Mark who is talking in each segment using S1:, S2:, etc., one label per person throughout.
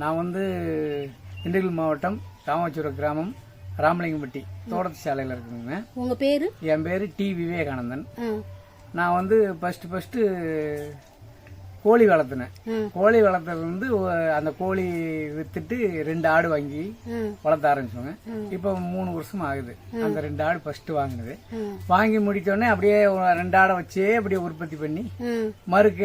S1: நான் வந்து திண்டுக்கல் மாவட்டம் ராமச்சுரம் கிராமம் ராமலிங்கம்பட்டி தோட்டத்து சாலையில் இருக்குதுங்க.
S2: உங்கள் பேர்?
S1: என் பேர் டி விவேகானந்தன். நான் வந்து ஃபஸ்ட்டு ஃபஸ்ட்டு கோழி வளர்த்தினேன். கோழி வளர்த்தது வந்து அந்த கோழி வித்துட்டு ரெண்டு ஆடு வாங்கி வளர்த்த ஆரம்பிச்சோங்க. இப்போ மூணு வருஷம் ஆகுது. அந்த ரெண்டு ஆடு ஃபர்ஸ்ட் வாங்கினது. வாங்கி முடிச்சோடனே அப்படியே ரெண்டு ஆடை வச்சே அப்படியே உற்பத்தி பண்ணி மறுக்க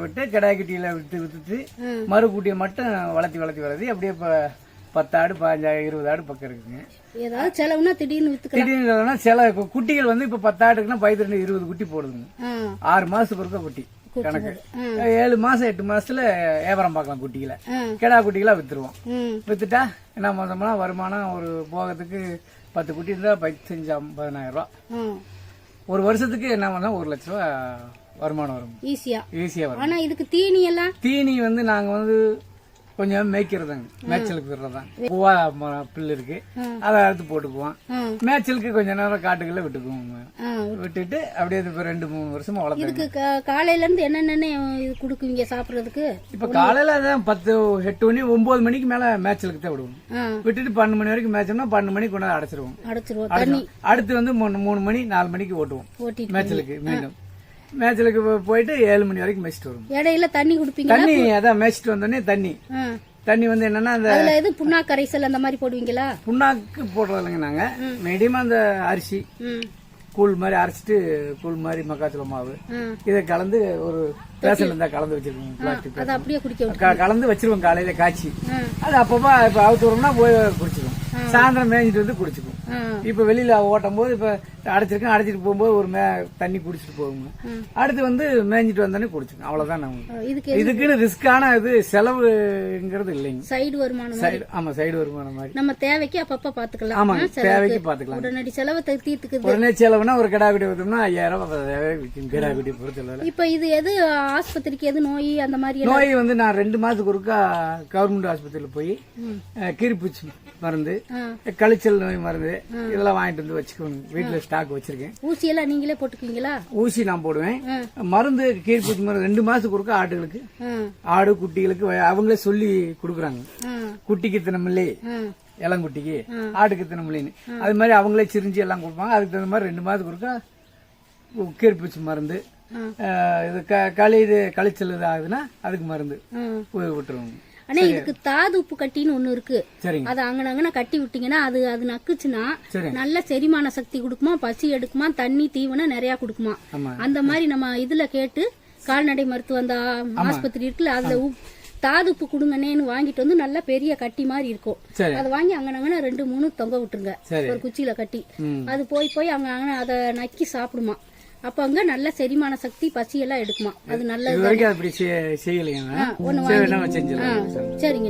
S1: விட்டு கிடாய்க்குட்டியில விட்டு வித்துட்டு. மறுக்குட்டியை மட்டும் வளர்த்தி வளர்த்தி வளர்த்தி அப்படியே இப்போ பத்து ஆடு பதினஞ்சு இருபது ஆடு பக்கம் இருக்குங்க.
S2: ஏதாவது செலவுனா திடீர்னு
S1: திடீர்னு இல்லைன்னா சில கு- குட்டிகள் வந்து இப்போ பத்து ஆடுக்குன்னா ரெண்டு இருபது குட்டி போடுதுங்க. ஆறு மாசத்துக்கு ஒருக்க குட்டி. கணக்கு. ஏழு மாசம் எட்டு மாசத்துல வியாபாரம் பார்க்கலாம் குட்டிகளை. கிடா குட்டிகளா வித்துருவோம். வித்துட்டா என்ன மொத்தம்னா வருமானம் ஒரு போகிறதுக்கு பத்து குட்டி இருந்தா பதினஞ்சு பதினாயிரம் ரூபா. ஒரு வருஷத்துக்கு என்ன பண்ணா ஒரு லட்ச ரூபா வருமானம் வரும்.
S2: ஈஸியா.
S1: ஈஸியா வரும்.
S2: ஆனா இதுக்கு தீனி எல்லாம்?
S1: தீனி வந்து நாங்க வந்து கொஞ்சம் மேய்க்கிறதாங்க. மேய்ச்சலுக்கு விடுறதான் பூவா புல்லு இருக்கு. அதை அறுத்து போட்டுக்குவோம். மேய்ச்சலுக்கு கொஞ்ச நேரம் காட்டுக்குள்ள விட்டுக்குவோம். விட்டுட்டு அப்படியே இப்ப ரெண்டு மூணு வருஷமா
S2: கா- காலையில இருந்து என்னென்ன இது கொடுக்குவீங்க சாப்பிடுறதுக்கு?
S1: இப்ப காலையில அதான் பத்து எட்டு மணி ஒன்பது மணிக்கு மேல மேய்ச்சலுக்கு தான் விடுவோம். விட்டுட்டு பன்னெண்டு மணி வரைக்கும் மேய்ச்சோம்னா பன்னெண்டு மணிக்கு கொண்டாந்து அடைச்சிருவோம்.
S2: அடைச்சிருவோம்.
S1: அடுத்து வந்து மூணு மூணு மணி நாலு மணிக்கு ஓட்டுவோம். மேய்ச்சலுக்கு மீண்டும். மேய்ச்சலுக்கு போ- போயிட்டு ஏழு மணி வரைக்கும் மேய்ச்சிட்டு வருவோம்.
S2: இடையில தண்ணி குடுப்பீங்களா?
S1: தண்ணி அதான் மேய்ச்சிட்டு வந்தோடனே தண்ணி. தண்ணி வந்து என்னன்னா அந்த
S2: எது புண்ணா கரைசல் அந்த மாதிரி போடுவீங்களா?
S1: புண்ணாக்கு போடுறது இல்லைங்க நாங்க மீடியமா அந்த அரிசி. கூழ் மாதிரி அரைச்சிட்டு கூழ் மாதிரி மக்காச்சோள மாவு. இதை கலந்து ஒரு பேசல் இருந்தா கலந்து வச்சிருக்கோம். பிளாஸ்டிக்
S2: அப்படியே குடிக்க
S1: கலந்து வச்சிருவோம் காலையில காய்ச்சி. அது அப்பப்போ இப்ப அவுத்து விடுறோம்னா போய் குடிச்சுக்கும் சாயந்தரம் மேய்ஞ்சிட்டு வந்து குடிச்சுக்கும் இப்ப வெளியில ஓட்டும் போது இப்ப அடைச்சிருக்கேன். அடைச்சிட்டு போகும்போது ஒரு மே தண்ணி குடிச்சிட்டு போகுங்க. அடுத்து வந்து மேய்ஞ்சிட்டு வந்தோடனே குடிச்சுக்கும் அவ்வளவுதான்
S2: இதுக்கு
S1: இதுக்குன்னு ரிஸ்கான இது செலவுங்கிறது இல்லைங்க.
S2: சைடு வருமானம்
S1: சைடு ஆமா சைடு வருமானம் மாதிரி.
S2: நம்ம தேவைக்கு அப்பப்ப பாத்துக்கலாம்.
S1: ஆமாங்க
S2: ஆ, செலவுக்கு.
S1: தேவைக்கு பாத்துக்கலாம்
S2: உடனடி செலவை தீ- தீர்த்துக்குது
S1: உடனே செலவுனா ஒரு கிடா குட்டி விட்டோம்னா ஐயாயிரம் பத்தாயிரம் கிடா குட்டி பொறுத்தளவுல.
S2: இப்ப இது எது ஆஸ்பத்திரிக்கு எது நோய் அந்த மாதிரி?
S1: நோய் வந்து நான் ரெண்டு மாசத்துக்கு ஒருக்கா கவர்மெண்ட் ஆஸ்பத்திரியில போய் கீரிப்பூச்சி மருந்து. கழிச்சல் நோய் மருந்து இதெல்லாம் வாங்கிட்டு வந்து வச்சுக்கணும் வீட்டுல ஸ்டாக் வச்சிருக்கேன்.
S2: ஊசி எல்லாம் நீங்களே போட்டுக்குவீங்களா?
S1: ஊசி நான் போடுவேன். மருந்து கீரிப்பூச்சி மருந்து ரெண்டு மாசத்துக்கு ஒருக்கா ஆடுகளுக்கு ஆடு குட்டிகளுக்கு அவங்களே சொல்லி கொடுக்குறாங்க. குட்டிக்கு தினமில்லை. இளங்குட்டிக்கு ஆட்டுக்கு தினமில்லைன்னு அது மாதிரி அவங்களே சிரிஞ்சு எல்லாம் கொடுப்பாங்க. அதுக்கு தகுந்த மாதிரி ரெண்டு மாதத்துக்கு ஒருக்கா கீரிப்பூச்சி மருந்து இது களி இது கழிச்சல் இது ஆகுதுன்னா அதுக்கு மருந்து விட்டுருவோங்க
S2: ஆனா இதுக்கு தாது உப்பு கட்டின்னு ஒண்ணு இருக்கு. அது அங்கன அங்கன கட்டி விட்டீங்கன்னா அது அது நக்குச்சுன்னா நல்ல செரிமான சக்தி கொடுக்குமா பசி எடுக்குமா தண்ணி தீவனம் நிறைய கொடுக்குமா. அந்த மாதிரி நம்ம இதுல கேட்டு கால்நடை மருத்துவ அந்த ஆஸ்பத்திரி இருக்குல்ல அதுல தாது உப்பு கொடுங்கண்ணேன்னு வாங்கிட்டு வந்து நல்ல பெரிய கட்டி மாதிரி இருக்கும். அதை வாங்கி அங்கன ரெண்டு மூணு தொங்க விட்டுருங்க. ஒரு குச்சியில கட்டி. அது போய் போய் அங்க அங்க அதை நக்கி சாப்பிடுமா. அப்ப அங்க நல்ல செரிமான சக்தி பசி எல்லாம் எடுக்குமா? அது நல்ல
S1: இது வரைக்கும் அப்படி செய்- செய்யலைங்க
S2: ஒண்ணு சரிங்க